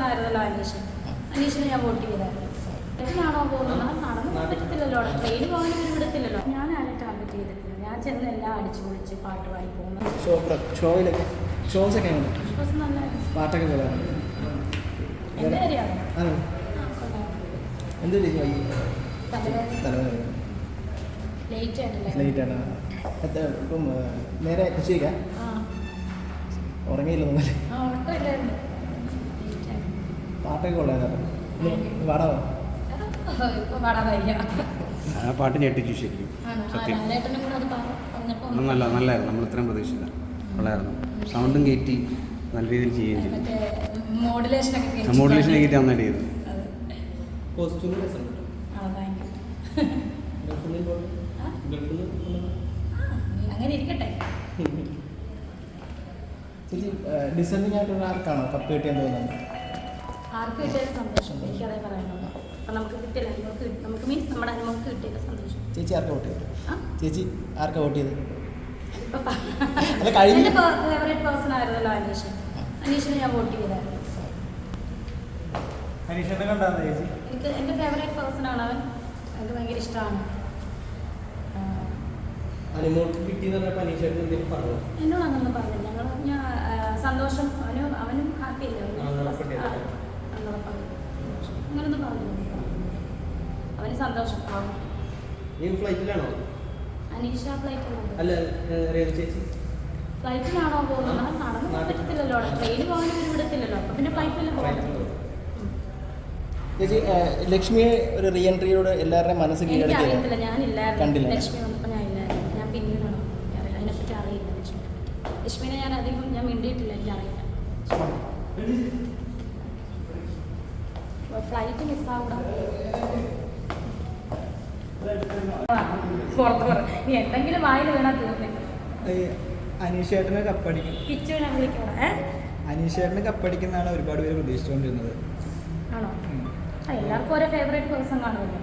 Person ആയിരുന്നല്ലോ അനീഷ്? അനീഷിനെ ഞാൻ വോട്ട് ചെയ്തായിരുന്നു ട്രെയിനാണോ പോകുന്നത്? നടന്നു പറ്റത്തില്ലല്ലോ. ട്രെയിൻ പോകാൻ വിടത്തില്ലല്ലോ. ഞാൻ ആരെ ടാർഗറ്റ് ചെയ്തിട്ടില്ല. ഞാൻ ചെന്ന് എല്ലാം അടിച്ചു പൊളിച്ച് പാട്ട് പാടി പോകുന്നത്. ഷോയിലൊക്കെ ഷോസ് ഒക്കെ പാട്ടൊക്കെ എന്റെ കാര്യമാണ് എന്ത് ലേറ്റ് ആണ്. ഇപ്പം നേരെ ഉറങ്ങിയില്ല തോന്നല്ലേ ആ ഉറക്കമില്ലായിരുന്നു ലേറ്റ് ആയിരുന്നു പാട്ടൊക്കെ കൊള്ളായിരുന്നു പാടാവോ? ആ പാട്ട് ഞെട്ടിച്ചു ശരിക്കും. ആ സത്യം. നല്ല നല്ലായിരുന്നു. നമ്മൾ ഇത്രയും പ്രതീക്ഷിച്ചില്ല. കൊള്ളായിരുന്നു. സൗണ്ടും കയറ്റി നല്ല രീതിയിൽ ചെയ്യുകയും ചെയ്തു. മോഡുലേഷനെ മോഡുലേഷൻ ഒക്കെ കേട്ടിട്ട് മോഡുലേഷൻ കയറ്റി നന്നായിട്ട് ചെയ്തു. അങ്ങനെ ഇരിക്കട്ടെ. ഡിസൈനിങ് ആയിട്ടുള്ള ആർക്കാണോ കപ്പ് കിട്ടിയെന്ന് തോന്നുന്നത്? ആർക്ക് കിട്ടിയത് സന്തോഷം. എനിക്ക് അതേ പറയാനുള്ളൂ അപ്പം നമുക്ക് കിട്ടില്ല അനുഭവക്ക് നമുക്ക് മീൻസ് നമ്മുടെ അനുഭവക്ക് കിട്ടിയത് സന്തോഷം? ചേച്ചി ആർക്കാ വോട്ട് ചെയ്തു ചേച്ചി ആർക്കാ വോട്ട് ചെയ്തു ഇപ്പൊ അല്ല, കഴിഞ്ഞ- എന്റെ ഫേവറേറ്റ് പേഴ്സൺ ആയിരുന്നല്ലോ അനീഷ്. അനീഷിനെ ഞാൻ വോട്ട് ചെയ്തായിരുന്നു അനീഷനെ കണ്ടായിരുന്നു ചേച്ചി? എനിക്ക് എന്റെ ഫേവറേറ്റ് പേഴ്സൺ ആണ് അവൻ. എനിക്ക് ഭയങ്കര ഇഷ്ടമാണ്. എന്നോട് അങ്ങനെ പറഞ്ഞു? പറഞ്ഞില്ല. ഞങ്ങൾ ഞാൻ സന്തോഷം. അവന് അവനും ഹാപ്പി അല്ലേ അവന് ആ, ഉറപ്പല്ലേ? ആ, ആ, ഉറപ്പാണ്. അങ്ങനൊന്നും പറഞ്ഞില്ല അവന് സന്തോഷം നീ ഫ്ലൈറ്റിലാണോ അനീഷ ഫ്ലൈറ്റിലാണ് അല്ല രേണു ചേച്ചി? ഫ്ലൈറ്റിലാണോ പോകുന്നത് നടന്നു പോകാൻ പറ്റത്തില്ലല്ലോ ട്രെയിൻ പോകാൻ വിടത്തില്ലല്ലോ. അപ്പൊ പിന്നെ ഫ്ലൈറ്റിൽ പോകാം ചേച്ചി ലക്ഷ്മിയെ ഒരു റീ എൻട്രിയോട് എല്ലാവരുടെയും മനസ്സ് അറിയത്തില്ല. ഞാനില്ലായിരുന്നു കണ്ടില്ല. ലക്ഷ്മി വന്നപ്പോൾ ഞാൻ ഇല്ലായിരുന്നു. ഞാൻ പിന്നീടാണ് അതിനെപ്പറ്റി അറിയില്ല ലക്ഷ്മി ലക്ഷ്മിനെ ഞാൻ അധികം ഞാൻ മിണ്ടിയിട്ടില്ല. എനിക്കറിയില്ല. ഫ്ലൈറ്റ് മിസ്സാവൂടാ പുറത്ത് പറ. നീ എന്തെങ്കിലും വായിൽ വീണാ തീർന്നേ. അനീഷേട്ടന് കപ്പടിക്കും. കിച്ചു ഞാൻ വിളിക്കണം ഏ? അനീഷേട്ടന് കപ്പടിക്കുന്നതാണ് ഒരുപാട് പേര് പ്രതീക്ഷിച്ചുകൊണ്ടിരുന്നത്. ആണോ? ഉം. ആ, എല്ലാവർക്കും ഓരോ ഫേവറേറ്റ് പേഴ്സൺ കാണുമല്ലോ.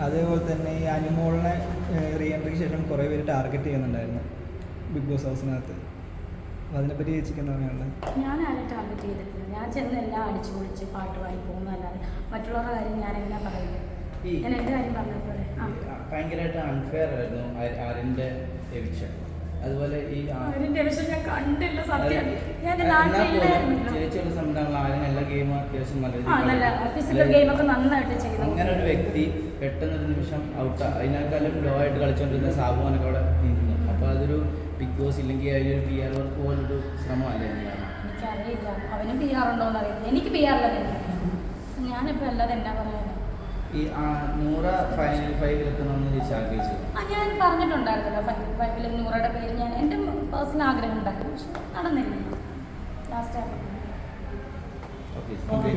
അതേപോലെ തന്നെ ഈ അനിമോളിനെ റീ എൻട്രിക്ക് ശേഷം കുറേ പേര് ടാർഗറ്റ് ചെയ്യുന്നുണ്ടായിരുന്നു ബിഗ് ബോസ് ഹൗസിനകത്ത്. അപ്പോൾ അതിനെപ്പറ്റി ചേച്ചിക്കുന്ന പറയാനുള്ളത്? ഞാൻ ആരും ടാർഗറ്റ് ചെയ്തിട്ടില്ല. ഞാൻ ചെന്ന് എല്ലാം അടിച്ചു പൊളിച്ച് പാട്ട് പാടി പോകുന്നതല്ലാതെ മറ്റുള്ളവരുടെ കാര്യം ഞാൻ എന്നാ പറയുന്നത് ഞാൻ എന്റെ കാര്യം പറഞ്ഞ ആ. ഭയങ്കരമായിട്ട് അൺഫെയർ ആയിരുന്നു ആ- ആര്യന്റെ അതുപോലെ ഈ ഞാൻ കണ്ടില്ല സത്യം. ഞാൻ ചേച്ചിയുള്ള സംവിധാനങ്ങൾ ആര്യൻ എല്ലാ ഗെയിമും അത്യാവശ്യം നല്ല ഫിസിക്കൽ ഗെയിം നന്നായിട്ട് ചെയ്തു. അങ്ങനെ ഒരു വ്യക്തി പെട്ടെന്ന് ഒരു നിമിഷം ഔട്ട് അതിനേക്കാളും ലോ ആയിട്ട് കളിച്ചുകൊണ്ടിരുന്ന സാബുമാനൊക്കെ അവിടെ നിന്നു അപ്പോൾ അതൊരു ബിഗ് ബോസ് ഇല്ലെങ്കിൽ അതിലൊരു പി ആർ വർക്ക് പോലൊരു ശ്രമമല്ലേ എനിക്കറിയില്ല. അവനും പി ആർ ഉണ്ടോന്ന് അറിയില്ല. എനിക്ക് പി ഉള്ളത് ഞാനിപ്പോൾ അല്ലാതെ എന്നാ പറയാനാ? ഈ നൂറ ഫൈനൽ ഫൈവിൽ എത്തണമെന്ന് ആഗ്രഹിച്ചു ആ ഞാൻ പറഞ്ഞിട്ടുണ്ടായിരുന്നല്ലോ ഫൈനൽ ഫൈവിൽ നൂറുടെ പേര് ഞാൻ എന്റെ പേഴ്സണൽ ആഗ്രഹം ഉണ്ടായിരുന്നു പക്ഷെ നടന്നില്ല. ലാസ്റ്റ് ഓക്കെ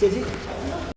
ചേച്ചി